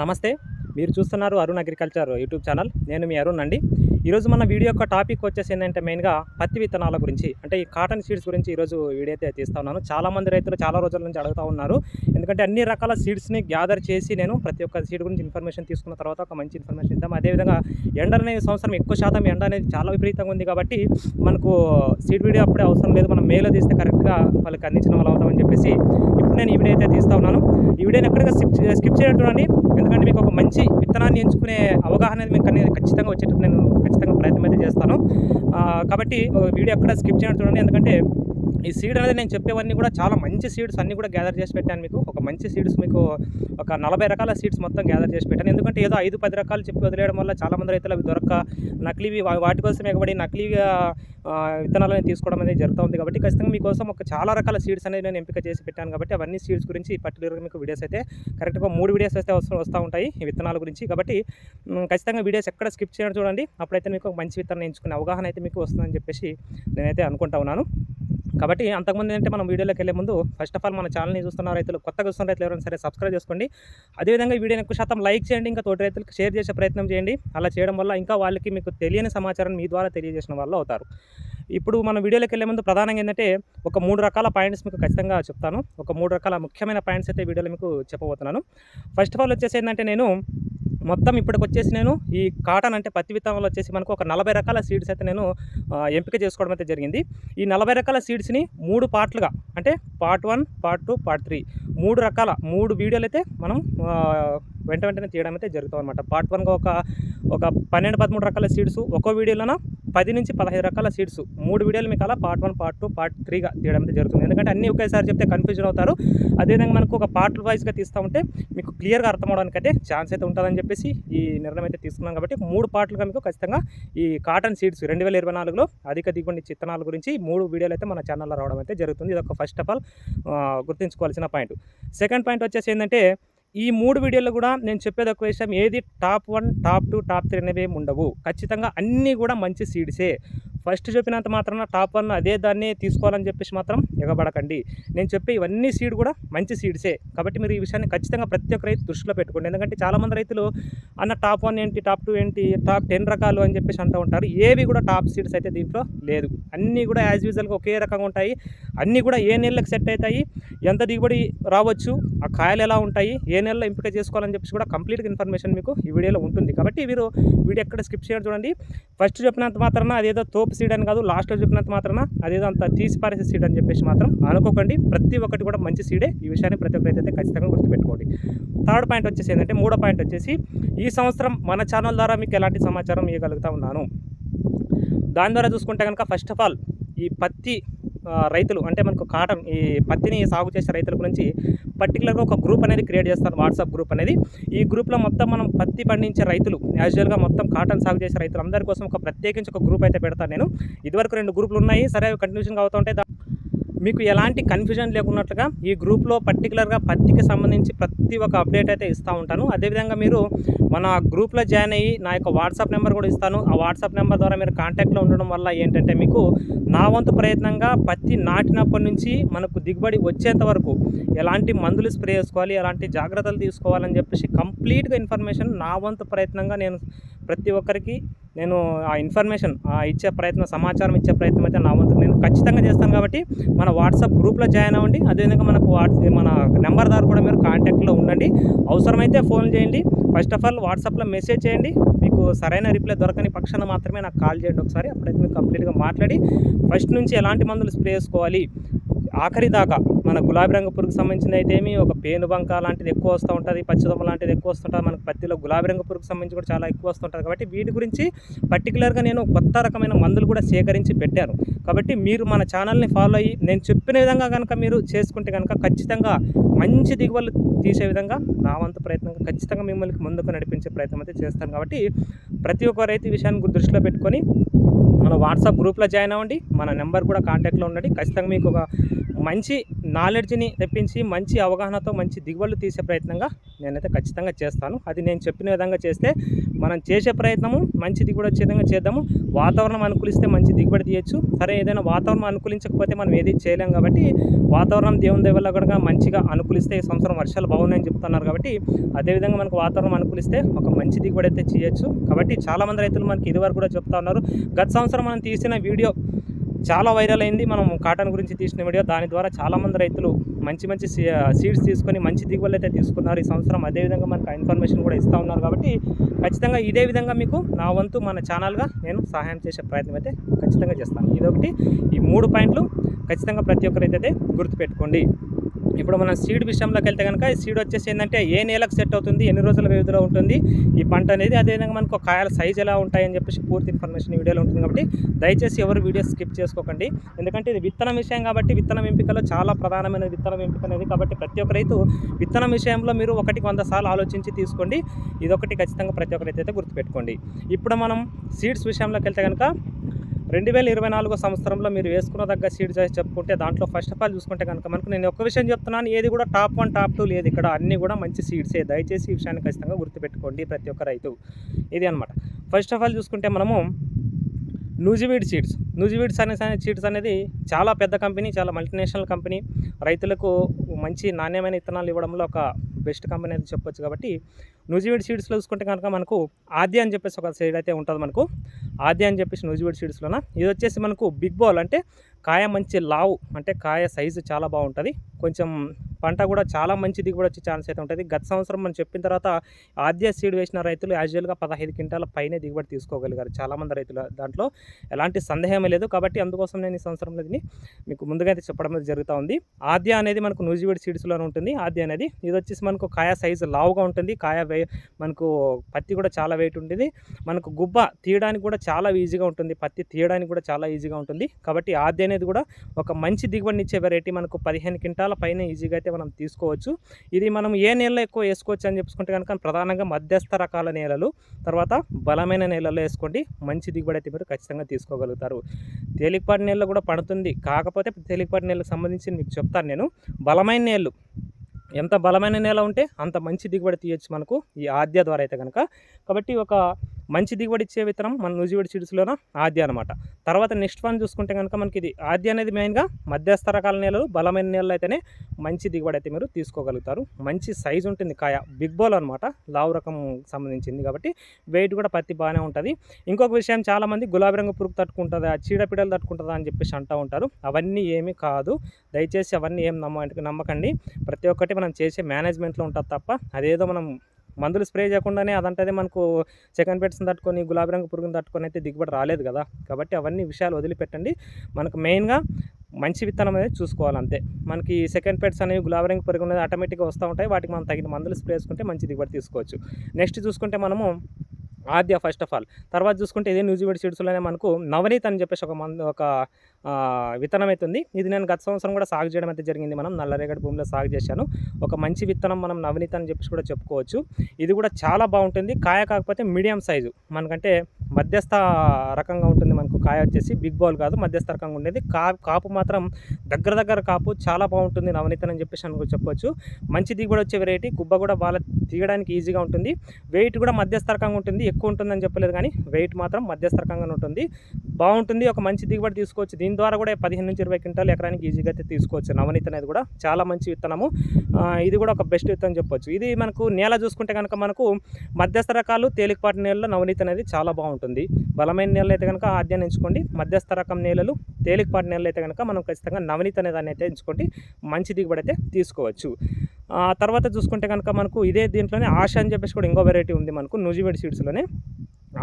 నమస్తే. మీరు చూస్తున్నారు అరుణ్ అగ్రికల్చర్ యూట్యూబ్ ఛానల్. నేను మీ అరుణ్ అండి. ఈరోజు మన వీడియో యొక్క టాపిక్ వచ్చేసి ఏంటంటే మెయిన్గా పత్తి విత్తనాల గురించి అంటే ఈ కాటన్ సీడ్స్ గురించి ఈరోజు వీడియో అయితే తీస్తా ఉన్నాను. చాలా మంది రైతులు చాలా రోజుల నుంచి అడుగుతూ ఉన్నారు. ఎందుకంటే అన్ని రకాల సీడ్స్ని గ్యాదర్ చేసి నేను ప్రతి ఒక్క సీడ్ గురించి ఇన్ఫర్మేషన్ తీసుకున్న తర్వాత ఒక మంచి ఇన్ఫర్మేషన్ ఇద్దాం. అదేవిధంగా ఎండ అనేది సంవత్సరం ఎక్కువ శాతం ఎండ అనేది చాలా విపరీతంగా ఉంది కాబట్టి మనకు సీడ్ వీడియో అప్పుడే అవసరం లేదు. మనం మేలో తీస్తే కరెక్ట్గా వాళ్ళకి అందించిన వాళ్ళు అవుతామని చెప్పేసి ఇప్పుడు నేను ఈ వీడియో అయితే తీస్తా ఉన్నాను. ఈ వీడియోని ఎక్కడిగా స్కిప్ స్కిప్ చేయడం చూడండి ఎందుకంటే మీకు ఒక మంచి విత్తనాన్ని ఎంచుకునే అవగాహన అనేది మీకు అనేది ఖచ్చితంగా వచ్చేటట్టు నేను ఖచ్చితంగా ప్రయత్నం అయితే చేస్తాను. కాబట్టి వీడియో ఎక్కడ స్కిప్ చేయడం చూడండి. ఎందుకంటే ఈ సీడ్ అనేది నేను చెప్పేవన్నీ కూడా చాలా మంచి సీడ్స్ అన్నీ కూడా గ్యాదర్ చేసి పెట్టాను మీకు. ఒక మంచి సీడ్స్ మీకు ఒక నలభై రకాల సీడ్స్ మొత్తం గ్యాదర్ చేసి పెట్టాను. ఎందుకంటే ఏదో ఐదు పది రకాలు చెప్పి వదిలేయడం వల్ల చాలామంది రైతులు అవి దొరక్క నకిలీవి వాటి కోసం ఎగబడి నకిలీగా విత్తనాలను తీసుకోవడం అనేది జరుగుతూ ఉంది కాబట్టి ఖచ్చితంగా మీకోసం ఒక చాలా రకాల సీడ్స్ అనేది నేను ఎంపిక చేసి పెట్టాను కాబట్టి అవన్నీ సీడ్స్ గురించి పర్టికులర్గా మీకు వీడియోస్ అయితే కరెక్ట్గా మూడు వీడియోస్ అయితే వస్తూ వస్తూ ఉంటాయి ఈ విత్తనాల గురించి. కాబట్టి ఖచ్చితంగా వీడియోస్ ఎక్కడ స్కిప్ చేయడం చూడండి. అప్పుడైతే మీకు మంచి విత్తనం ఎంచుకునే అవగాహన అయితే మీకు వస్తుందని చెప్పేసి నేనైతే అనుకుంటా ఉన్నాను. కాబట్టి అంతకుముందు ఏంటంటే మనం వీడియోలోకి వెళ్ళే ముందు ఫస్ట్ ఆఫ్ ఆల్ మన ఛానల్ని చూస్తున్న రైతులు కొత్తగా చూస్తున్న రైతులు ఎవరైనా సరే సబ్స్క్రైబ్ చేసుకోండి. అదేవిధంగా ఈ వీడియోని ఎక్కువ శాతం లైక్ చేయండి ఇంకా తోటి రైతులకు షేర్ చేసే ప్రయత్నం చేయండి. అలా చేయడం వల్ల ఇంకా వాళ్ళకి మీకు తెలియని సమాచారం మీ ద్వారా తెలియజేసిన వాళ్ళు అవుతారు. ఇప్పుడు మనం వీడియోలోకి వెళ్ళే ముందు ప్రధానంగా ఏంటంటే ఒక మూడు రకాల పాయింట్స్ మీకు ఖచ్చితంగా చెప్తాను. ఒక మూడు రకాల ముఖ్యమైన పాయింట్స్ అయితే వీడియోలో మీకు చెప్పబోతున్నాను. ఫస్ట్ ఆఫ్ ఆల్ వచ్చేసి ఏంటంటే నేను మొత్తం ఇప్పటికి వచ్చేసి నేను ఈ కాటన్ అంటే పత్తి విత్తనంలో వచ్చేసి మనకు ఒక నలభై రకాల సీడ్స్ అయితే నేను ఎంపిక చేసుకోవడం అయితే జరిగింది. ఈ నలభై రకాల సీడ్స్ని మూడు పార్ట్లుగా అంటే part one part two part three మూడు రకాల మూడు వీడియోలు అయితే మనం వెంట వెంటనే తీయడం అయితే జరుగుతుంది అనమాట పార్ట్ వన్గా ఒక ఒక పన్నెండు పదమూడు రకాల సీడ్స్ ఒక్కో వీడియోలోన పది నుంచి పదహైదు రకాల సీడ్స్ మూడు వీడియోలు మీకు అలా పార్ట్ వన్ పార్ట్ టూ పార్ట్ త్రీగా తీయడం అయితే జరుగుతుంది. ఎందుకంటే అన్నీ ఒకేసారి చెప్తే కన్ఫ్యూజన్ అవుతారు. అదేవిధంగా మనకు ఒక పార్ట్ వైజ్గా తీస్తూ ఉంటే మీకు క్లియర్గా అర్థం అవడానికి అయితే ఛాన్స్ అయితే ఉంటుందని చెప్పి చెప్పేసి ఈ నిర్ణయం అయితే తీసుకున్నాం కాబట్టి మూడు పార్ట్లుగా మీకు ఖచ్చితంగా ఈ కాటన్ సీడ్స్ రెండు వేల ఇరవై నాలుగులో అధిక దిగుబడి చిత్తనాల గురించి మూడు వీడియోలు అయితే మన ఛానల్లో రావడం అయితే జరుగుతుంది. ఇది ఒక ఫస్ట్ ఆఫ్ ఆల్ గుర్తుంచుకోవాల్సిన పాయింట్ సెకండ్ పాయింట్ వచ్చేసి ఏంటంటే ఈ మూడు వీడియోలు కూడా నేను చెప్పేది ఒక విషయం ఏది top one top two top three అనేవి ఏమి ఉండవు. ఖచ్చితంగా అన్నీ కూడా మంచి సీడ్సే ఫస్ట్ చెప్పినంత మాత్రాన టాప్ వన్ అదే దాన్ని తీసుకోవాలని చెప్పేసి మాత్రం ఎగబడకండి. నేను చెప్పే ఇవన్నీ సీడ్ కూడా మంచి సీడ్సే. కాబట్టి మీరు ఈ విషయాన్ని ఖచ్చితంగా ప్రతి ఒక్క రైతు దృష్టిలో పెట్టుకోండి. ఎందుకంటే చాలామంది రైతులు అన్న టాప్ వన్ ఏంటి టాప్ టూ ఏంటి టాప్ టెన్ రకాలు అని చెప్పేసి అంటూ ఉంటారు. ఏవి కూడా టాప్ సీడ్స్ అయితే దీంట్లో లేదు. అన్నీ కూడా యాజ్ యూజువల్గా ఒకే రకంగా ఉంటాయి. అన్నీ కూడా ఏ నెలలకు సెట్ అవుతాయి ఎంత దిగుబడి రావచ్చు ఆ కాయలు ఎలా ఉంటాయి ఏ నెలలో ఎంపిక చేసుకోవాలని చెప్పేసి కూడా కంప్లీట్గా ఇన్ఫర్మేషన్ మీకు ఈ వీడియోలో ఉంటుంది. కాబట్టి మీరు వీడియో ఎక్కడ స్కిప్ చేయడం చూడండి. ఫస్ట్ చెప్పినంత మాత్రాన అదేదో తోపు సీడ్ అని కాదు లాస్ట్లో చెప్పినంత మాత్రాన అదేదో అంత తీసి పారేసే సీడ్ అని చెప్పేసి మాత్రం అనుకోకండి. ప్రతి ఒక్కటి కూడా మంచి సీడే. ఈ విషయాన్ని ప్రతి ఒక్కరైతే అయితే ఖచ్చితంగా గుర్తుపెట్టుకోండి. థర్డ్ పాయింట్ వచ్చేసి ఏంటంటే మూడో పాయింట్ వచ్చేసి ఈ సంవత్సరం మన ఛానల్ ద్వారా మీకు ఎలాంటి సమాచారం ఇవ్వగలుగుతా ఉన్నాను. దాని ద్వారా చూసుకుంటే కనుక ఫస్ట్ ఆఫ్ ఆల్ ఈ పత్తి రైతులు అంటే మనకు కాటన్ ఈ పత్తిని సాగు చేసే రైతుల గురించి పర్టికులర్గా ఒక గ్రూప్ అనేది క్రియేట్ చేస్తాను వాట్సాప్ గ్రూప్ అనేది. ఈ గ్రూప్లో మొత్తం మనం పత్తి పండించే రైతులు యాజువల్గా మొత్తం కాటన్ సాగు చేసే రైతులు అందరి కోసం ఒక ప్రత్యేకించి ఒక గ్రూప్ అయితే పెడతాను నేను. ఇదివరకు రెండు గ్రూపులు ఉన్నాయి సరే అవి కంటిన్యూషన్గా అవుతుంటే మీకు ఎలాంటి కన్ఫ్యూజన్ లేకున్నట్లుగా ఈ గ్రూప్లో పర్టికులర్గా పత్తికి సంబంధించి ప్రతి ఒక్క అప్డేట్ అయితే ఇస్తూ ఉంటాను. అదేవిధంగా మీరు మన గ్రూప్లో జాయిన్ అయ్యి నా యొక్క వాట్సాప్ నెంబర్ కూడా ఇస్తాను. ఆ వాట్సాప్ నెంబర్ ద్వారా మీరు కాంటాక్ట్లో ఉండడం వల్ల ఏంటంటే మీకు నా వంతు ప్రయత్నంగా పత్తి నాటినప్పటి నుంచి మనకు దిగుబడి వచ్చేంత వరకు ఎలాంటి మందులు స్ప్రే చేసుకోవాలి ఎలాంటి జాగ్రత్తలు తీసుకోవాలని చెప్పేసి కంప్లీట్గా ఇన్ఫర్మేషన్ నా వంతు ప్రయత్నంగా నేను ప్రతి ఒక్కరికి నేను ఆ ఇన్ఫర్మేషన్ ఆ ఇచ్చే ప్రయత్నం సమాచారం ఇచ్చే ప్రయత్నం అయితే నా వంతు. నేను ఖచ్చితంగా చేస్తాను కాబట్టి మన వాట్సాప్ గ్రూప్లో జాయిన్ అవ్వండి. అదేవిధంగా మనకు వాట్స్ మన నెంబర్ ద్వారా కూడా మీరు కాంటాక్ట్లో ఉండండి. అవసరమైతే ఫోన్ చేయండి. ఫస్ట్ ఆఫ్ ఆల్ వాట్సాప్లో మెసేజ్ చేయండి. మీకు సరైన రిప్లై దొరకని పక్షాన మాత్రమే నాకు కాల్ చేయండి ఒకసారి. అప్పుడైతే మీకు కంప్లీట్గా మాట్లాడి ఫస్ట్ నుంచి ఎలాంటి మందులు స్ప్రే చేసుకోవాలి? ఆఖరి దాకా మన గులాబీ రంగు పురుగుకి సంబంధించిన అయితే ఏమి ఒక పేనుబంక లాంటిది ఎక్కువ వస్తూ ఉంటుంది పచ్చిదొమ్మ లాంటిది ఎక్కువ వస్తుంటుంది మనకు పత్తిలో గులాబీ రంగు పురుగుకి సంబంధించి కూడా చాలా ఎక్కువ వస్తుంటుంది కాబట్టి వీటి గురించి పర్టికులర్గా నేను కొత్త రకమైన మందులు కూడా సేకరించి పెట్టాను. కాబట్టి మీరు మన ఛానల్ని ఫాలో అయ్యి నేను చెప్పిన విధంగా కనుక మీరు చేసుకుంటే కనుక ఖచ్చితంగా మంచి దిగుబడులు తీసే విధంగా నా వంతు ప్రయత్నంగా ఖచ్చితంగా మిమ్మల్ని ముందుకు నడిపించే ప్రయత్నం అయితే చేస్తాను. కాబట్టి ప్రతి ఒక్క రైతు విషయాన్ని దృష్టిలో పెట్టుకొని మన వాట్సాప్ గ్రూప్లో జాయిన్ అవ్వండి మన నెంబర్ కూడా కాంటాక్ట్లో ఉండండి. ఖచ్చితంగా మీకు ఒక మంచి నాలెడ్జ్ని తెప్పించి మంచి అవగాహనతో మంచి దిగుబడులు తీసే ప్రయత్నంగా నేనైతే ఖచ్చితంగా చేస్తాను. అది నేను చెప్పిన విధంగా చేస్తే మనం చేసే ప్రయత్నము మంచి దిగుబడి వచ్చే విధంగా చేద్దాము. వాతావరణం అనుకూలిస్తే మంచి దిగుబడి తీయచ్చు. సరే ఏదైనా వాతావరణం అనుకూలించకపోతే మనం ఏది చేయలేం కాబట్టి వాతావరణం దేవుని దేవల్ల కూడా మంచిగా అనుకూలిస్తే ఈ సంవత్సరం వర్షాలు బాగున్నాయని చెప్తున్నారు కాబట్టి అదేవిధంగా మనకు వాతావరణం అనుకూలిస్తే ఒక మంచి దిగుబడి అయితే చేయొచ్చు కాబట్టి చాలామంది రైతులు మనకి ఇదివరకు కూడా చెప్తా ఉన్నారు. గత సంవత్సరం మనం తీసిన వీడియో చాలా వైరల్ అయింది. మనం కాటన్ గురించి తీసిన వీడియో. దాని ద్వారా చాలామంది రైతులు మంచి మంచి సీడ్స్ తీసుకొని మంచి దిగుబడులు అయితే తీసుకున్నారు. ఈ సంవత్సరం అదేవిధంగా మనకు ఇన్ఫర్మేషన్ కూడా ఇస్తూ ఉన్నారు కాబట్టి ఖచ్చితంగా ఇదే విధంగా మీకు నా వంతు మన ఛానల్గా నేను సహాయం చేసే ప్రయత్నం అయితే ఖచ్చితంగా చేస్తాను. ఇదొకటి. ఈ మూడు పాయింట్లు ఖచ్చితంగా ప్రతి ఒక్కరైతే గుర్తుపెట్టుకోండి. ఇప్పుడు మనం సీడ్ విషయంలోకి వెళ్తే కనుక ఈ సీడ్ వచ్చేసి ఏంటంటే ఏ నేలకు సెట్ అవుతుంది ఎన్ని రోజుల వ్యవధిలో ఉంటుంది ఈ పంట అనేది అదేవిధంగా మనకు కాయల సైజ్ ఎలా ఉంటాయని చెప్పేసి పూర్తి ఇన్ఫర్మేషన్ వీడియోలో ఉంటుంది కాబట్టి దయచేసి ఎవరు వీడియో స్కిప్ చేసుకోకండి. ఎందుకంటే ఇది విత్తనం విషయం కాబట్టి విత్తనం ఎంపికలో చాలా ప్రధానమైన విత్తనం ఎంపిక అనేది కాబట్టి ప్రతి ఒక్క రైతు విత్తనం విషయంలో మీరు ఒకటికి వంద సార్లు ఆలోచించి తీసుకోండి. ఇదొకటి ఖచ్చితంగా ప్రతి ఒక్క రైతు అయితే గుర్తుపెట్టుకోండి. ఇప్పుడు మనం సీడ్స్ విషయంలోకి వెళ్తే కనుక రెండు వేల ఇరవై నాలుగో సంవత్సరంలో మీరు వేసుకున్న దగ్గర సీడ్ చేసి చెప్పుకుంటే దాంట్లో ఫస్ట్ ఆఫ్ ఆల్ చూసుకుంటే కనుక మనకు నేను ఒక విషయం చెప్తున్నాను ఏది కూడా టాప్ వన్ టాప్ టూ లేదు. ఇక్కడ అన్నీ కూడా మంచి సీడ్సే దయచేసి ఈ విషయాన్ని ఖచ్చితంగా గుర్తుపెట్టుకోండి ప్రతి ఒక్క రైతు. ఇది అనమాట ఫస్ట్ ఆఫ్ ఆల్ చూసుకుంటే మనము నూజివీడ్ సీడ్స్. నూజివీడ్స్ అనే సీడ్స్ అనేది చాలా పెద్ద కంపెనీ చాలా మల్టీనేషనల్ కంపెనీ రైతులకు మంచి నాణ్యమైన విత్తనాలు ఇవ్వడంలో ఒక బెస్ట్ కంపెనీ అయితే చెప్పొచ్చు కాబట్టి నూజివీడ్ సీడ్స్లో చూసుకుంటే కనుక మనకు ఆది అని చెప్పేసి ఒక సైడ్ అయితే ఉంటుంది మనకు. ఆది అని చెప్పేసి నూజివీడ్ సీడ్స్లోన? ఇది వచ్చేసి మనకు బిగ్ బాల్ అంటే కాయ మంచి లావు అంటే కాయ సైజు చాలా బాగుంటుంది. కొంచెం పంట కూడా చాలా మంచి దిగుబడి వచ్చే ఛాన్స్ అయితే ఉంటుంది. గత సంవత్సరం మనం చెప్పిన తర్వాత ఆద్య సీడ్ వేసిన రైతులు యాజువల్గా పదహైదు క్వింటాల పైనే దిగుబడి తీసుకోగలిగారు చాలామంది రైతులు. దాంట్లో ఎలాంటి సందేహం లేదు కాబట్టి అందుకోసం నేను ఈ సంవత్సరంలో దీన్ని మీకు ముందుగా అయితే చెప్పడం అనేది జరుగుతూ ఉంది. ఆద్య అనేది మనకు నూజివీడ్ సీడ్స్లోనే ఉంటుంది. ఆద్య అనేది ఇది వచ్చేసి మనకు కాయ సైజు లావుగా ఉంటుంది. కాయ వే మనకు పత్తి కూడా చాలా వెయిట్ ఉంటుంది. మనకు గుబ్బ తీయడానికి కూడా చాలా ఈజీగా ఉంటుంది. పత్తి తీయడానికి కూడా చాలా ఈజీగా ఉంటుంది. కాబట్టి ఆద్య అనేది కూడా ఒక మంచి దిగుబడిని ఇచ్చే వెరైటీ మనకు పదిహేను క్వింటాల పైన ఈజీగా అయితే మనం తీసుకోవచ్చు. ఇది మనం ఏ నేలలో ఎక్కువ వేసుకోవచ్చు అని చెప్పుకుంటే కనుక ప్రధానంగా మధ్యస్థ రకాల నేలలు తర్వాత బలమైన నేలల్లో వేసుకోండి. మంచి దిగుబడి అయితే మీరు ఖచ్చితంగా తీసుకోగలుగుతారు. తేలికపాటి నేలలో కూడా పడుతుంది. కాకపోతే తేలికపాటి నేలకు సంబంధించి మీకు చెప్తాను నేను. బలమైన నేళ్ళు ఎంత బలమైన నేల ఉంటే అంత మంచి దిగుబడి తీయచ్చు మనకు ఈ ఆద్య ద్వారా అయితే కనుక. కాబట్టి ఒక మంచి దిగుబడి ఇచ్చే విత్తనం మన నూజివీడి సీడ్స్లోన? ఆద్య అనమాట తర్వాత నెక్స్ట్ వన్ చూసుకుంటే కనుక మనకి ఇది ఆద్య అనేది మెయిన్గా మధ్యస్థ రకాల నేలలు బలమైన నేలలు అయితేనే మంచి దిగుబడి అయితే మీరు తీసుకోగలుగుతారు. మంచి సైజు ఉంటుంది కాయ బిగ్ బోల్ అనమాట లావు రకం సంబంధించింది కాబట్టి వెయిట్ కూడా పత్తి బాగానే ఉంటుంది. ఇంకొక విషయం చాలామంది గులాబీ రంగు పురుగు తట్టుకుంటుందా చీడపీడలు తట్టుకుంటుందా అని చెప్పేసి అంటూ ఉంటారు. అవన్నీ ఏమీ కాదు. దయచేసి అవన్నీ ఏం నమ్మ నమ్మకండి. ప్రతి ఒక్కటి మనం చేసే మేనేజ్మెంట్లో ఉంటుంది తప్ప అదేదో మనం మందులు స్ప్రే చేయకుండానే అదంటది మనకు సెకండ్ పెట్స్ని తట్టుకొని గులాబీ రంగు పురుగుని తట్టుకొని అయితే దిగుబడి రాలేదు కదా. కాబట్టి అవన్నీ విషయాలు వదిలిపెట్టండి. మనకు మెయిన్గా మంచి విత్తనం అనేది చూసుకోవాలి అంతే. మనకి సెకండ్ పెట్స్ అనేవి గులాబీ రంగు పురుగు అనేది ఆటోమేటిక్గా వస్తూ ఉంటాయి. వాటికి మనం తగిన మందులు స్ప్రే చేసుకుంటే మంచి దిగుబడి తీసుకోవచ్చు. నెక్స్ట్ చూసుకుంటే మనము ఆద్య ఫస్ట్ ఆఫ్ ఆల్. తర్వాత చూసుకుంటే ఇదే న్యూజివీడ్ సీడ్స్లోనే మనకు నవనీత్ అని చెప్పేసి ఒక మందు ఒక విత్తనం అయితే ఉంది ఇది నేను గత సంవత్సరం కూడా సాగు చేయడం అయితే జరిగింది. మనం నల్లరేగడి భూమిలో సాగు చేశాను. ఒక మంచి విత్తనం మనం నవనీత అని చెప్పేసి కూడా చెప్పుకోవచ్చు. ఇది కూడా చాలా బాగుంటుంది. కాయ కాకపోతే మీడియం సైజు. మనకంటే మధ్యస్థ రకంగా ఉంటుంది మనకు కాయ వచ్చేసి. బిగ్ బౌల్ కాదు మధ్యస్థ రకంగా ఉండేది. కా కాపు మాత్రం దగ్గర దగ్గర కాపు. చాలా బాగుంటుంది నవనీత్ అని చెప్పేసి అనుకో చెప్పొచ్చు. మంచి దిగుబడి వచ్చే వెరైటీ గుబ్బ కూడా బాగా తీయడానికి ఈజీగా ఉంటుంది. వెయిట్ కూడా మధ్యస్థ రకంగా ఉంటుంది. ఎక్కువ ఉంటుందని చెప్పలేదు కానీ వెయిట్ మాత్రం మధ్యస్థ రకంగానే ఉంటుంది. బాగుంటుంది. ఒక మంచి దిగుబడి తీసుకోవచ్చు. దీని ద్వారా కూడా పదిహేను నుంచి ఇరవై క్వింటాలు ఎకరానికి ఈజీగా అయితే తీసుకోవచ్చు. నవనీత అనేది కూడా చాలా మంచి విత్తనము. ఇది కూడా ఒక బెస్ట్ విత్తనం చెప్పొచ్చు. ఇది మనకు నేల చూసుకుంటే కనుక మనకు మధ్యస్థ రకాలు తేలికపాటి నేలలో నవనీత అనేది చాలా బాగుంటుంది. బలమైన నేలలు అయితే కనుక ఆద్యాన్ని ఎంచుకోండి. మధ్యస్థ రకం నేలలు తేలికపాటి నేలలు అయితే కనుక మనం ఖచ్చితంగా నవనీత అనే దాన్ని అయితే ఎంచుకోండి. మంచి దిగుబడి అయితే తీసుకోవచ్చు. తర్వాత చూసుకుంటే కనుక మనకు ఇదే దీంట్లోనే ఆశ అని చెప్పేసి కూడా ఇంకో వెరైటీ ఉంది మనకు నూజివేడి సీడ్స్లోనే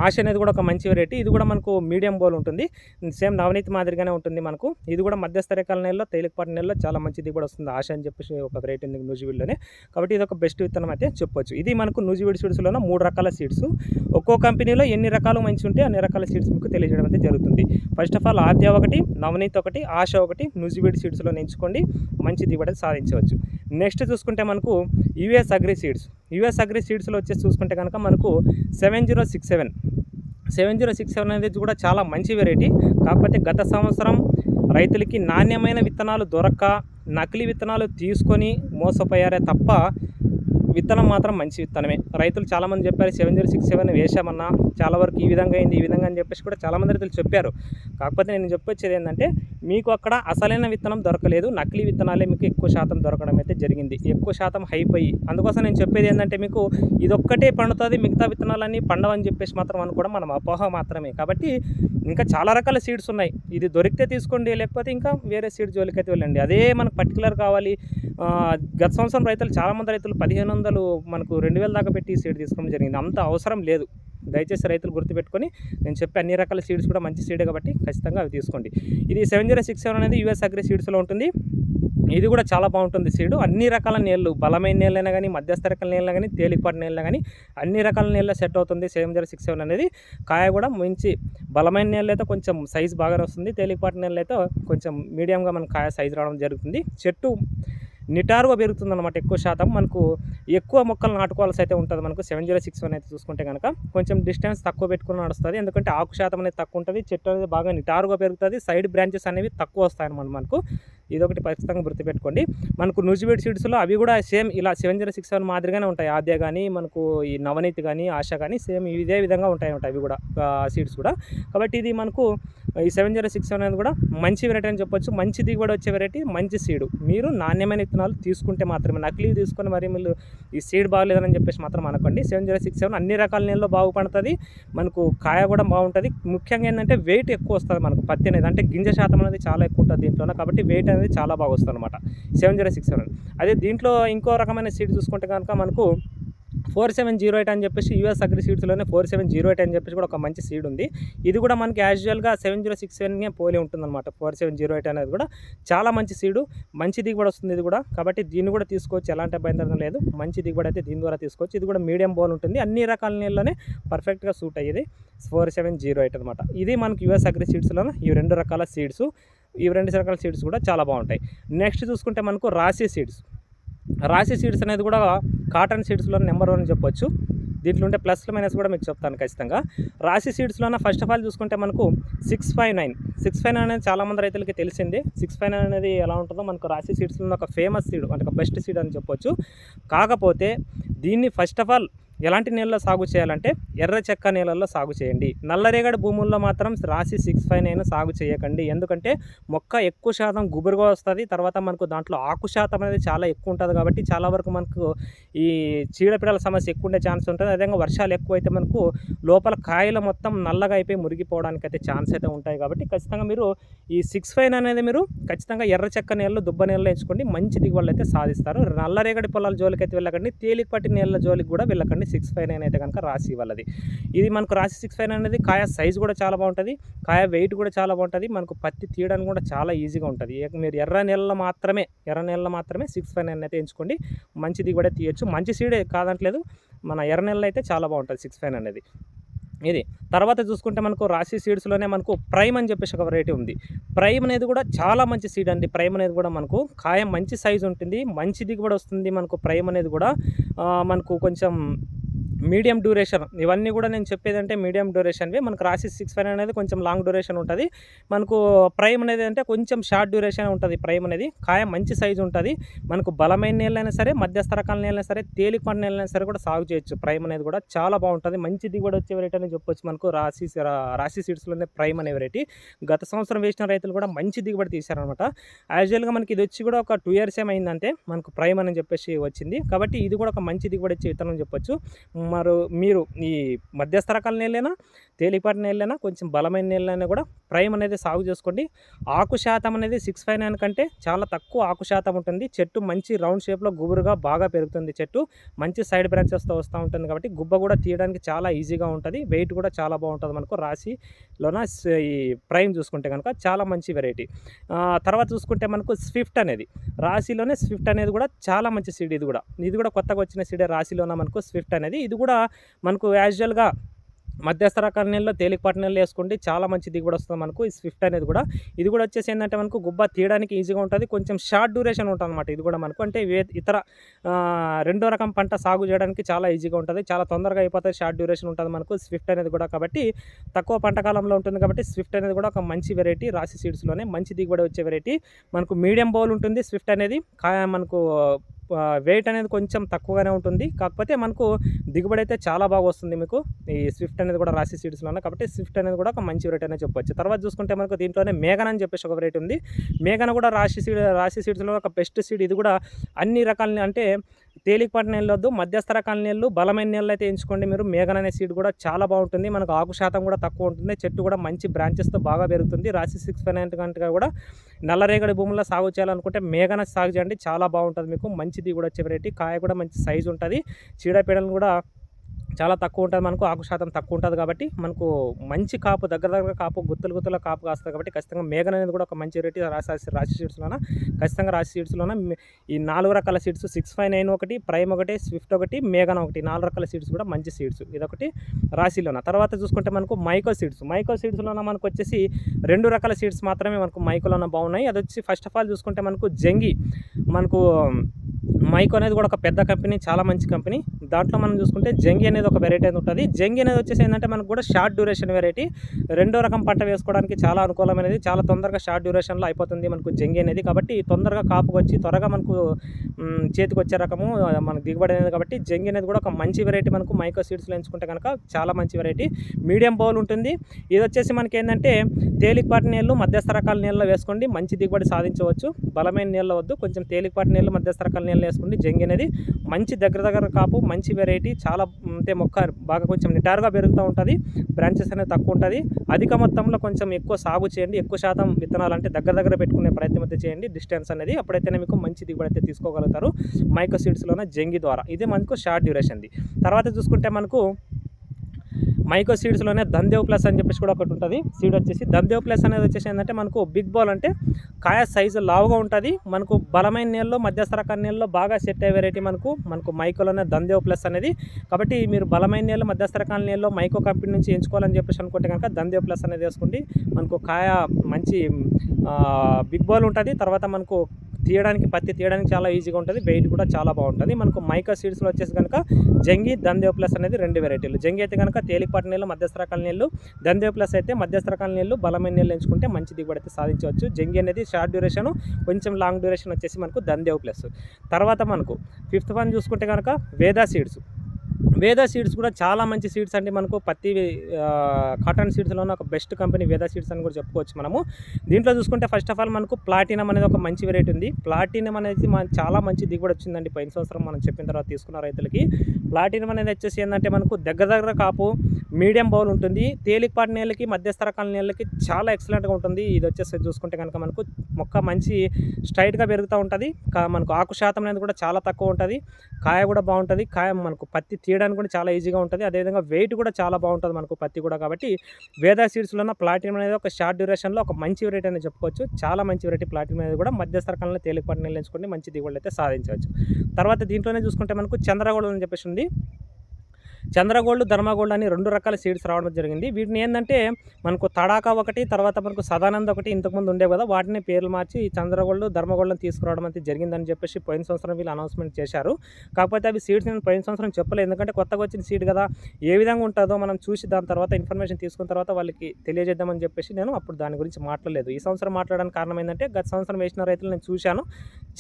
ఆశ అనేది కూడా ఒక మంచి వెరైటీ ఇది కూడా మనకు మీడియం బోల్ ఉంటుంది. సేమ్ నవనీతి మాదిరిగానే ఉంటుంది మనకు. ఇది కూడా మధ్యస్థ రకాల నెలలో తేలికపాటి నెలలో చాలా మంచి దిగుబడి వస్తుంది. ఆశ అని చెప్పేసి ఒక వెరైటీ ఉంది నూజివీడ్లోనే. కాబట్టి ఇది ఒక బెస్ట్ విత్తనం అయితే చెప్పొచ్చు. ఇది మనకు నూజివీడ్ సీడ్స్లోనే మూడు రకాల సీడ్స్ ఒక్కో కంపెనీలో ఎన్ని రకాలు మంచి ఉంటే అన్ని రకాల సీడ్స్ మీకు తెలియజేయడం అయితే జరుగుతుంది. ఫస్ట్ ఆఫ్ ఆల్ ఆద్య ఒకటి నవనీత్ ఒకటి ఆశ ఒకటి నూజివీడ్ సీడ్స్లో ఎంచుకోండి. మంచి దిగుబడి సాధించవచ్చు. నెక్స్ట్ చూసుకుంటే మనకు US agri seeds US agri సీడ్స్లో వచ్చేసి చూసుకుంటే కనుక మనకు seven zero six seven. Seven zero six seven అనేది కూడా చాలా మంచి వెరైటీ. కాకపోతే గత సంవత్సరం రైతులకి నాణ్యమైన విత్తనాలు దొరక్క నకిలీ విత్తనాలు తీసుకొని మోసపోయారే తప్ప విత్తనం మాత్రం మంచి విత్తనమే. రైతులు చాలామంది చెప్పారు సెవెన్ జీరో సిక్స్ సెవెన్ వేసామన్నా చాలా వరకు ఈ విధంగా అయింది ఈ విధంగా అని చెప్పేసి కూడా చాలామంది రైతులు చెప్పారు. కాకపోతే నేను చెప్పొచ్చేది ఏంటంటే మీకు అక్కడ అసలైన విత్తనం దొరకలేదు నకిలీ విత్తనాలే మీకు ఎక్కువ శాతం దొరకడం అయితే జరిగింది. ఎక్కువ శాతం హైప్ అయ్యి అందుకోసం నేను చెప్పేది ఏంటంటే మీకు ఇదొక్కటే పండుతుంది మిగతా విత్తనాలన్నీ పండవని చెప్పేసి మాత్రం అనుకోవడం మనం అపోహ మాత్రమే. కాబట్టి ఇంకా చాలా రకాల సీడ్స్ ఉన్నాయి. ఇది దొరికితే తీసుకోండి లేకపోతే ఇంకా వేరే సీడ్ జోలికైతే అయితే వెళ్ళండి. అదే మనకు పర్టికులర్ కావాలి గత సంవత్సరం రైతులు చాలామంది రైతులు పదిహేను వందలు మనకు రెండు వేల దాకా పెట్టి సీడ్ తీసుకోవడం జరిగింది. అంత అవసరం లేదు. దయచేసి రైతులు గుర్తుపెట్టుకొని నేను చెప్పే అన్ని రకాల సీడ్స్ కూడా మంచి సీడే కాబట్టి ఖచ్చితంగా అవి తీసుకోండి. ఇది సెవెన్ జీరో సిక్స్ సెవెన్ అనేది యూఎస్ అగ్రి సీడ్స్లో ఉంటుంది. ఇది కూడా చాలా బాగుంటుంది సీడు. అన్ని రకాల నీళ్ళు బలమైన నీళ్ళైనా కానీ మధ్యస్థ రకాల నీళ్ళైనా కానీ తేలికపాటి నీళ్ళైనా కానీ అన్ని రకాల నీళ్ళ సెట్ అవుతుంది సెవెన్ జీరో సిక్స్ సెవెన్ అనేది. కాయ కూడా మంచి బలమైన నీళ్ళు అయితే కొంచెం సైజ్ బాగానే వస్తుంది. తేలికపాటి నీళ్ళు అయితే కొంచెం మీడియంగా మన కాయ సైజ్ రావడం జరుగుతుంది. చెట్టు నిటారుగా పెరుగుతుంది అనమాట ఎక్కువ శాతం. మనకు ఎక్కువ మొక్కలు నాటుకోవాల్సి అయితే ఉంటుంది మనకు. సెవెన్ జీరో సిక్స్ వన్ అయితే చూసుకుంటే కనుక కొంచెం డిస్టెన్స్ తక్కువ పెట్టుకుని నడుస్తుంది. ఎందుకంటే ఆకు శాతం అనేది తక్కువ ఉంటుంది. చెట్టు అనేది బాగా నిటారుగా పెరుగుతుంది. సైడ్ బ్రాంచెస్ అనేవి తక్కువ వస్తాయి అనమాట మనకు. ఇదొకటి ఖచ్చితంగా గుర్తుపెట్టుకోండి. మనకు నూజివేడ్ సీడ్స్లో అవి కూడా సేమ్ ఇలా సెవెన్ జీరో సిక్స్ సెవెన్ మాదిరిగానే ఉంటాయి. ఆద్య కానీ మనకు ఈ నవనీతి కానీ ఆశ కానీ సేమ్ ఇదే విధంగా ఉంటాయి ఉంటాయి అవి కూడా సీడ్స్ కూడా. కాబట్టి ఇది మనకు ఈ సెవెన్ జీరో సిక్స్ సెవెన్ అనేది కూడా మంచి వెరైటీ అని చెప్పొచ్చు. మంచి దిగుబడి వచ్చే వెరైటీ మంచి సీడు. మీరు నాణ్యమైన విత్తనాలు తీసుకుంటే మాత్రమే నకిలీ తీసుకొని మరి మీరు ఈ సీడ్ బాగలేదని చెప్పేసి మాత్రం అనుకోండి. సెవెన్ జీరో సిక్స్ సెవెన్ అన్ని రకాల నీళ్ళలో బాగుపడుతుంది. మనకు కాయ కూడా బాగుంటుంది. ముఖ్యంగా ఏంటంటే వెయిట్ ఎక్కువ వస్తుంది మనకు పత్తి అనేది. అంటే గింజ శాతం అనేది చాలా ఎక్కువ ఉంటుంది దీంట్లో కాబట్టి వెయిట్ అనేది చాలా బాగా వస్తుంది అనమాట సెవెన్ జీరో సిక్స్ సెవెన్ అదే దీంట్లో ఇంకో రకమైన సీడ్ చూసుకుంటే కనుక మనకు ఫోర్ సెవెన్ జీరో ఎయిట్ అని చెప్పేసి యూఎస్ అగ్రి సీడ్స్లోనే ఫోర్ సెవెన్ జీరో ఎయిట్ అని చెప్పేసి కూడా ఒక మంచి సీడ్ ఉంది. ఇది కూడా మనకి యాజువల్గా సెవెన్ జీరో సిక్స్ సెవెన్గా పోలి ఉంటుందన్నమాట. ఫోర్ సెవెన్ జీరో ఎయిట్ అనేది కూడా చాలా మంచి సీడు మంచి దిగుబడి వస్తుంది ఇది కూడా. కాబట్టి దీన్ని కూడా తీసుకోవచ్చు ఎలాంటి అభ్యంతరం లేదు. మంచి దిగుబడి అయితే దీని ద్వారా తీసుకోవచ్చు. ఇది కూడా మీడియం బోన్ ఉంటుంది. అన్ని రకాల నీళ్ళలోనే పర్ఫెక్ట్గా సూట్ అయ్యేది ఫోర్ సెవెన్ జీరో ఎయిట్ అనమాట ఇది మనకి యూఎస్ అగ్రి సీడ్స్లో ఈ రెండు రకాల సీడ్స్ ఈ రెండు రకాల సీడ్స్ కూడా చాలా బాగుంటాయి. నెక్స్ట్ చూసుకుంటే మనకు రాశి సీడ్స్ రాశి సీడ్స్ అనేది కూడా కాటన్ సీడ్స్లో నెంబర్ వన్ అని చెప్పొచ్చు. దీంట్లో ఉంటే ప్లస్ మైనస్ కూడా మీకు చెప్తాను ఖచ్చితంగా. రాశి సీడ్స్లోన ఫస్ట్ ఆఫ్ ఆల్ చూసుకుంటే మనకు six five nine six five nine అనేది చాలామంది రైతులకి తెలిసింది. సిక్స్ ఫైవ్ నైన్ అనేది ఎలా ఉంటుందో మనకు రాశి సీడ్స్లో ఒక ఫేమస్ సీడ్ అంటే ఒక బెస్ట్ సీడ్ అని చెప్పొచ్చు. కాకపోతే దీన్ని ఫస్ట్ ఆఫ్ ఆల్ ఎలాంటి నీళ్ళలో సాగు చేయాలంటే ఎర్ర చెక్క నీళ్ళల్లో సాగు చేయండి. నల్లరేగడి భూముల్లో మాత్రం రాసి సిక్స్ ఫైవ్ నైన్ సాగు చేయకండి. ఎందుకంటే మొక్క ఎక్కువ శాతం గుబురుగా వస్తుంది. తర్వాత మనకు దాంట్లో ఆకు శాతం అనేది చాలా ఎక్కువ ఉంటుంది కాబట్టి చాలా వరకు మనకు ఈ చీడపీడల సమస్య ఎక్కువ ఉండే ఛాన్స్ ఉంటుంది. అదేవిధంగా వర్షాలు ఎక్కువైతే మనకు లోపల కాయలు మొత్తం నల్లగా అయిపోయి మురిగిపోవడానికి అయితే ఛాన్స్ అయితే ఉంటాయి కాబట్టి ఖచ్చితంగా మీరు ఈ సిక్స్ ఫైన్ అనేది మీరు ఖచ్చితంగా ఎర్ర చెక్క నీళ్ళు దుబ్బ నీళ్ళు ఎంచుకోండి మంచి దిగుబడులు అయితే సాధిస్తారు. నల్లరేగడి పొలాల జోలికి అయితే వెళ్ళకండి. తేలికపాటి నీళ్ళ జోలికి కూడా వెళ్ళకండి. సిక్స్ ఫైవ్ నైన్ అయితే కనుక రాసి వాళ్ళది. ఇది మనకు రాసి సిక్స్ ఫైవ్ నైన్ అనేది కాయ సైజ్ కూడా చాలా బాగుంటుంది. కాయ వెయిట్ కూడా చాలా బాగుంటుంది. మనకు పత్తి తీయడానికి కూడా చాలా ఈజీగా ఉంటుంది. మీరు ఎర్ర నెలలు మాత్రమే ఎర్ర నెలలు మాత్రమే సిక్స్ ఫైవ్ నైన్ అయితే ఎంచుకోండి. మంచి దిగుబడి తీయొచ్చు. మంచి సీడే కాదంటలేదు. మన ఎర్ర నెలలో అయితే చాలా బాగుంటుంది సిక్స్ ఫైవ్ అనేది. ఇది. తర్వాత చూసుకుంటే మనకు రాశి సీడ్స్లోనే మనకు ప్రైమ్ అని చెప్పేసి ఒక వెరైటీ ఉంది. ప్రైమ్ అనేది కూడా చాలా మంచి సీడ్ అండి. ప్రైమ్ అనేది కూడా మనకు కాయ మంచి సైజు ఉంటుంది. మంచి దిగుబడి వస్తుంది మనకు ప్రైమ్ అనేది కూడా. మనకు కొంచెం మీడియం డ్యూరేషన్. ఇవన్నీ కూడా నేను చెప్పేది అంటే మీడియం డ్యూరేషన్వి. మనకు రాసి సిక్స్ ఫైవ్ అనేది కొంచెం లాంగ్ డ్యూరేషన్ ఉంటుంది. మనకు ప్రైమ్ అనేది అంటే కొంచెం షార్ట్ డ్యూరేషన్ ఉంటుంది ప్రైమ్ అనేది. కాయ మంచి సైజు ఉంటుంది. మనకు బలమైన నీళ్ళైనా సరే మధ్యస్థ రకాల నీళ్ళైనా సరే తేలికపాటి నీళ్ళైనా సరే కూడా సాగు చేయొచ్చు. ప్రైమ్ అనేది కూడా చాలా బాగుంటుంది. మంచి దిగుబడి వచ్చే వెరైటీ అని చెప్పొచ్చు మనకు. రాశి రాశి సీడ్స్లోనే ప్రైమ్ అనే వెరైటీ గత సంవత్సరం వేసిన రైతులు కూడా మంచి దిగుబడి తీశారనమాట యాజువల్గా మనకి ఇది వచ్చి కూడా ఒక టూ ఇయర్స్ ఏమైందంటే మనకు ప్రైమ్ అని చెప్పేసి వచ్చింది. కాబట్టి ఇది కూడా ఒక మంచి దిగుబడి వచ్చే విత్తనం చెప్పొచ్చు. మరో మీరు ఈ మధ్యస్థ రకాల నీళ్ళైనా తేలికపాటి నీళ్ళైనా కొంచెం బలమైన నీళ్ళైనా కూడా ప్రైమ్ అనేది సాగు చేసుకోండి. ఆకు శాతం అనేది సిక్స్ ఫైవ్ నైన్ కంటే చాలా తక్కువ ఆకు శాతం ఉంటుంది. చెట్టు మంచి రౌండ్ షేప్లో గుబురుగా బాగా పెరుగుతుంది. చెట్టు మంచి సైడ్ బ్రాంచెస్తో వస్తూ ఉంటుంది కాబట్టి గుబ్బ కూడా తీయడానికి చాలా ఈజీగా ఉంటుంది. వెయిట్ కూడా చాలా బాగుంటుంది మనకు. రాసి లోన? ఈ ప్రైమ్ చూసుకుంటే కనుక చాలా మంచి వెరైటీ. తర్వాత చూసుకుంటే మనకు స్విఫ్ట్ అనేది. రాశిలోనే స్విఫ్ట్ అనేది కూడా చాలా మంచి సీడ్ ఇది కూడా. ఇది కూడా కొత్తగా వచ్చిన సీడే రాశిలోన మనకు స్విఫ్ట్ అనేది. ఇది కూడా మనకు యాజువల్గా మధ్యస్థ రకాల నెలలో తేలికపాటి నీళ్ళు వేసుకుంటే చాలా మంచి దిగుబడి వస్తుంది మనకు. ఈ స్విఫ్ట్ అనేది కూడా. ఇది కూడా వచ్చేసి ఏంటంటే మనకు గుబ్బ తీయడానికి ఈజీగా ఉంటుంది. కొంచెం షార్ట్ డ్యూరేషన్ ఉంటుంది అనమాట ఇది కూడా మనకు. అంటే ఇతర రెండో రకం పంట సాగు చేయడానికి చాలా ఈజీగా ఉంటుంది. చాలా తొందరగా అయిపోతుంది. షార్ట్ డ్యూరేషన్ ఉంటుంది మనకు స్విఫ్ట్ అనేది కూడా. కాబట్టి తక్కువ పంట కాలంలో ఉంటుంది కాబట్టి స్విఫ్ట్ అనేది కూడా ఒక మంచి వెరైటీ రాసి సీడ్స్లోనే మంచి దిగుబడి వచ్చే వెరైటీ. మనకు మీడియం బౌల్ ఉంటుంది స్విఫ్ట్ అనేది. మనకు వెయిట్ అనేది కొంచెం తక్కువగానే ఉంటుంది. కాకపోతే మనకు దిగుబడి అయితే చాలా బాగా వస్తుంది మీకు. ఈ స్విఫ్ట్ అనేది కూడా రాశి సీడ్స్లోనే కాబట్టి స్విఫ్ట్ అనేది కూడా ఒక మంచి వెరైటీ అనేది చెప్పొచ్చు. తర్వాత చూసుకుంటే మనకు దీంట్లోనే మేఘన అని చెప్పేసి ఒక వెరైటీ ఉంది. మేఘన కూడా రాశి సీడ్ రాశి సీడ్స్లో ఒక బెస్ట్ సీడ్ ఇది కూడా అన్ని రకాల అంటే తేలికపాటి నీళ్ళు వద్దు మధ్యస్థ రకాల నీళ్ళు బలమైన నీళ్ళు అయితే ఎంచుకోండి మీరు. మేఘన అనే సీడ్ కూడా చాలా బాగుంటుంది. మనకు ఆకు శాతం కూడా తక్కువ ఉంటుంది. చెట్టు కూడా మంచి బ్రాంచెస్తో బాగా పెరుగుతుంది. రాశి సిక్స్ ఫైవ్ కంటే కూడా నల్లరేగడి భూముల్లో సాగు చేయాలనుకుంటే మేఘన సాగు చేయండి. చాలా బాగుంటుంది మీకు. మంచి కూడా వచ్చే వెరైటీ కాయ కూడా మంచి సైజు ఉంటుంది. చీడపీడలు కూడా చాలా తక్కువ ఉంటుంది మనకు ఆకు శాతం తక్కువ ఉంటుంది కాబట్టి మనకు మంచి కాపు దగ్గర దగ్గర కాపు గుత్తులు గుత్తుల కాపు కాస్తుంది కాబట్టి ఖచ్చితంగా మేఘన అనేది కూడా ఒక మంచి రేటు రాసి రాశి సీడ్స్లోన ఖచ్చితంగా రాశి సీడ్స్లోన ఈ నాలుగు రకాల సీడ్స్ సిక్స్ ఫైవ్ నైన్ ఒకటి ప్రైమ్ ఒకటి స్విఫ్ట్ ఒకటి మేఘన ఒకటి నాలుగు రకాల సీడ్స్ కూడా మంచి సీడ్స్ ఇదొకటి రాశిలోన తర్వాత చూసుకుంటే మనకు మైకో సీడ్స్ మైకో సీడ్స్లోన మనకు వచ్చేసి రెండు రకాల సీడ్స్ మాత్రమే మనకు మైకోలోన బాగున్నాయి. అది వచ్చి ఫస్ట్ ఆఫ్ ఆల్ చూసుకుంటే మనకు జంగి మనకు మైకో అనేది కూడా ఒక పెద్ద కంపెనీ చాలా మంచి కంపెనీ దాంట్లో మనం చూసుకుంటే జంగి అనేది ఒక వెరైటీ అనేది ఉంటుంది. జంగి అనేది వచ్చేసి ఏంటంటే మనకు కూడా షార్ట్ డ్యూరేషన్ వెరైటీ రెండో రకం పంట వేసుకోవడానికి చాలా అనుకూలమైనది. చాలా తొందరగా షార్ట్ డ్యూరేషన్లో అయిపోతుంది మనకు జంగి అనేది. కాబట్టి తొందరగా కాపుకొచ్చి త్వరగా మనకు చేతికి వచ్చే రకము మనకు దిగుబడి అనేది. కాబట్టి జంగి అనేది కూడా ఒక మంచి వెరైటీ మనకు మైకో సీడ్స్లో ఎంచుకుంటే కనుక చాలా మంచి వెరైటీ మీడియం బౌల్ ఉంటుంది. ఇది వచ్చేసి మనకి ఏంటంటే తేలికపాటి నీళ్ళు మధ్యస్థ రకాల నీళ్ళలో వేసుకోండి. మంచి దిగుబడి సాధించవచ్చు. బలమైన నీళ్ళ వద్దు. కొంచెం తేలికపాటి నీళ్ళు మధ్యస్థ రకాల నీళ్ళు వేసుకుంటే జంగి అనేది మంచి దగ్గర దగ్గర కాపు మంచి వెరైటీ చాలా అంటే మొక్క బాగా కొంచెం నిటారుగా పెరుగుతూ ఉంటుంది బ్రాంచెస్ అనేది తక్కువ ఉంటుంది. అధిక మొత్తంలో కొంచెం ఎక్కువ సాగు చేయండి ఎక్కువ శాతం విత్తనాలు అంటే దగ్గర దగ్గర పెట్టుకునే ప్రయత్నం అయితే చేయండి. డిస్టెన్స్ అనేది అప్పుడైతేనే మీకు మంచి దిగుబడి అయితే తీసుకోగలుగుతారు. మైక్రో సీడ్స్లోనే జంగి ద్వారా. ఇది మనకు షార్ట్ డ్యూరేషన్ది తర్వాత చూసుకుంటే మనకు మైకో సీడ్స్లోనే దందేవ్ ప్లస్ అని చెప్పేసి కూడా ఒకటి ఉంటుంది. సీడ్ వచ్చేసి దందేవ్ ప్లస్ అనేది వచ్చేసి ఏంటంటే మనకు బిగ్ బాల్ అంటే కాయ సైజు లావుగా ఉంటుంది. మనకు బలమైన నీళ్ళలో మధ్యస్థ రకాల నీళ్ళలో బాగా సెట్ అయ్యే వెరైటీ మనకు మనకు మైకోలోనే దందేవ్ ప్లస్ అనేది. కాబట్టి మీరు బలమైన నీళ్ళు మధ్యస్థ రకాల నీళ్ళలో మైకో కంపెనీ నుంచి ఎంచుకోవాలని చెప్పేసి అనుకుంటే కనుక దందేవ్ ప్లస్ అనేది వేసుకోండి. మనకు కాయ మంచి బిగ్ బాల్ ఉంటుంది. తర్వాత మనకు తీయడానికి పత్తి తీయడానికి చాలా ఈజీగా ఉంటుంది. వెయిట్ కూడా చాలా బాగుంటుంది. మనకు మైకా సీడ్స్లో వచ్చేసి కనుక జంగి దందేవ్ ప్లస్ అనేది రెండు వెరైటీలు. జంగి అయితే కనుక తేలికపాటి నీళ్ళు మధ్యస్థ రకాల నీళ్ళు దందేవ్ ప్లస్ అయితే మధ్యస్థ రకాల నీళ్ళు బలమైన నీళ్ళు ఎంచుకుంటే మంచి దిగుబడి అయితే సాధించవచ్చు. జంగి అనేది షార్ట్ డ్యూరేషన్ కొంచెం లాంగ్ డ్యూరేషన్ వచ్చేసి మనకు దందేవ్ ప్లస్. తర్వాత మనకు ఫిఫ్త్ వన్ చూసుకుంటే కనుక వేదా సీడ్స్. వేదా సీడ్స్ కూడా చాలా మంచి సీడ్స్ అండి మనకు. పత్తి కాటన్ సీడ్స్లో ఒక బెస్ట్ కంపెనీ వేదా సీడ్స్ అని కూడా చెప్పుకోవచ్చు మనము. దీంట్లో చూసుకుంటే ఫస్ట్ ఆఫ్ ఆల్ మనకు ప్లాటినం అనేది ఒక మంచి వెరైటీ ఉంది. ప్లాటినం అనేది మన చాలా మంచి దిగుబడి వచ్చిందండి. పైన సంవత్సరం మనం చెప్పిన తర్వాత తీసుకున్న రైతులకి. ప్లాటినం అనేది వచ్చేసి ఏంటంటే మనకు దగ్గర దగ్గర కాపు మీడియం బౌల్ ఉంటుంది. తేలికపాటి నీళ్ళకి మధ్యస్థ రకాల నీళ్ళకి చాలా ఎక్సలెంట్గా ఉంటుంది. ఇది వచ్చేసి చూసుకుంటే కనుక మనకు మొక్క మంచి స్ట్రైట్గా పెరుగుతూ ఉంటుంది. కా- మనకు ఆకు శాతం అనేది కూడా చాలా తక్కువ ఉంటుంది. కాయ కూడా బాగుంటుంది. కాయ మనకు పత్తి తీయడానికి కూడా చాలా ఈజీగా ఉంటుంది. అదేవిధంగా వెయిట్ కూడా చాలా బాగుంటుంది మనకు పత్తి కూడా కాబట్టి వేదా సీడ్స్లో ఉన్న ప్లాటినం అనేది ఒక షార్ట్ డ్యూరేషన్లో ఒక మంచి వెరైటీ అని చెప్పుకోవచ్చు. చాలా మంచి వెరైటీ ప్లాటినం అనేది కూడా మధ్యస్థ రకాలను తేలికపాటు నీళ్ళు మంచి దిగుబడులు అయితే సాధించవచ్చు. తర్వాత దీంట్లోనే చూసుకుంటే మనకు చంద్రగోళం అని చెప్పేసి ఉంది. చంద్రగోల్డ్ ధర్మగోల్డ్ అని రెండు రకాల సీడ్స్ రావడం జరిగింది. వీటిని ఏంటంటే మనకు తడాకా ఒకటి తర్వాత మనకు సదానంద్ ఒకటి ఇంతకుముందు ఉండేవి కదా వాటిని పేర్లు మార్చి ఈ చంద్రగోల్డ్ ధర్మగోల్డ్ని తీసుకురావడం అంతే జరిగిందని చెప్పేసి పోయిన సంవత్సరం వీళ్ళు అనౌన్స్మెంట్ చేశారు. కాకపోతే అవి సీడ్స్ నేను పోయిన సంవత్సరం చెప్పలేదు. ఎందుకంటే కొత్తగా వచ్చిన సీడ్ కదా ఏ విధంగా ఉంటుందో మనం చూసి దాని తర్వాత ఇన్ఫర్మేషన్ తీసుకున్న తర్వాత వాళ్ళకి తెలియజేద్దామని చెప్పేసి నేను అప్పుడు దాని గురించి మాట్లాడలేదు. ఈ సంవత్సరం మాట్లాడడానికి కారణం ఏంటంటే గత సంవత్సరం వేసిన రైతులు నేను చూశాను.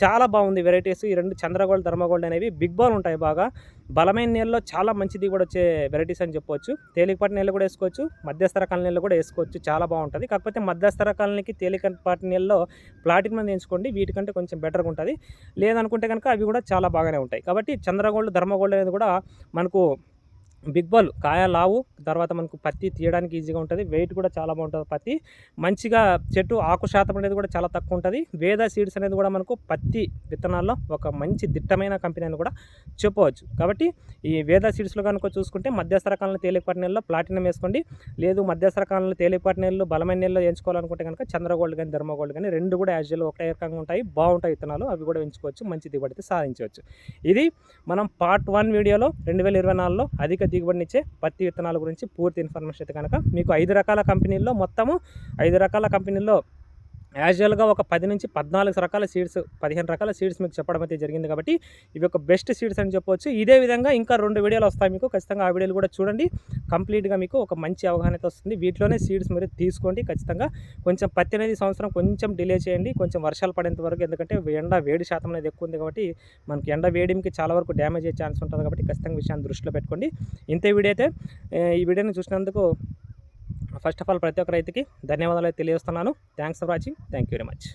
చాలా బాగుంది వెరైటీస్ ఈ రెండు చంద్రగోల్డ్ ధర్మగోల్డ్ అనేవి బిగ్ బాల్ ఉంటాయి బాగా. బలమైన నీళ్ళలో చాలా మంచి దిగుబడి వచ్చే వెరైటీస్ అని చెప్పొచ్చు. తేలికపాటి నీళ్ళు కూడా వేసుకోవచ్చు. మధ్యస్థ రకాల నీళ్ళు కూడా వేసుకోవచ్చు. చాలా బాగుంటుంది. కాకపోతే మధ్యస్థ రకాలకి తేలికపాటి నీళ్ళలో ప్లాటిక్ అనేది ఎంచుకోండి. వీటికంటే కొంచెం బెటర్గా ఉంటుంది. లేదనుకుంటే కనుక అవి కూడా చాలా బాగానే ఉంటాయి. కాబట్టి చంద్రగోల్డ్ ధర్మగోల్డ్ అనేది కూడా మనకు బిగ్ బాల్ కాయ లావు తర్వాత మనకు పత్తి తీయడానికి ఈజీగా ఉంటుంది. వెయిట్ కూడా చాలా బాగుంటుంది పత్తి. మంచిగా చెట్టు ఆకు శాతం అనేది కూడా చాలా తక్కువ ఉంటుంది. వేద సీడ్స్ అనేది కూడా మనకు పత్తి విత్తనాల్లో ఒక మంచి దిట్టమైన కంపెనీ అని కూడా చెప్పవచ్చు. కాబట్టి ఈ వేద సీడ్స్లో కనుక చూసుకుంటే మధ్యస్థ రకాలను తేలికపాటి నెలలో ప్లాటినం వేసుకోండి. లేదు మధ్యస్థ రకాలను తేలికపాటి నెలలు బలమైన నెలలో ఎంచుకోవాలనుకుంటే కనుక చంద్రగోల్డ్ కానీ ధర్మగోల్డ్ కానీ రెండు కూడా యాజువల్ ఒకటే రకంగా ఉంటాయి. బాగుంటాయి విత్తనాలు. అవి కూడా ఎంచుకోవచ్చు. మంచి దిగుబడితే సాధించవచ్చు. ఇది మనం పార్ట్ వన్ వీడియోలో రెండు వేల ఇరవై నాలుగులో అధిక దిగుబడినిచ్చే పత్తి విత్తనాల గురించి పూర్తి ఇన్ఫర్మేషన్ అయితే కనుక మీకు ఐదు రకాల కంపెనీల్లో మొత్తము ఐదు రకాల కంపెనీల్లో యాజువల్గా ఒక పది నుంచి పద్నాలుగు రకాల సీడ్స్ పదిహేను రకాల సీడ్స్ మీకు చెప్పడం అయితే జరిగింది కాబట్టి ఇవి ఒక బెస్ట్ సీడ్స్ అని చెప్పొచ్చు. ఇదే విధంగా ఇంకా రెండు వీడియోలు వస్తాయి మీకు. ఖచ్చితంగా ఆ వీడియోలు కూడా చూడండి. కంప్లీట్గా మీకు ఒక మంచి అవగాహన అయితే వస్తుంది. వీటిలోనే సీడ్స్ మీరు తీసుకోండి. ఖచ్చితంగా కొంచెం పత్తి అనేది సంవత్సరం కొంచెం డిలే చేయండి. కొంచెం వర్షాలు పడేంత వరకు ఎందుకంటే ఎండ వేడి శాతం అనేది ఎక్కువ ఉంది కాబట్టి మనకి ఎండ వేడికి చాలా వరకు డ్యామేజ్ అయ్యే ఛాన్స్ ఉంటుంది కాబట్టి ఖచ్చితంగా విషయాన్ని దృష్టిలో పెట్టుకోండి. ఇంతే వీడియో అయితే ఈ వీడియోని చూసినందుకు ఫస్ట్ ఆఫ్ ఆల్ ప్రతి ఒక్క రైతుకి ధన్యవాదాలు అయితే తెలియజేస్తున్నాను. Thanks for watching thank you very much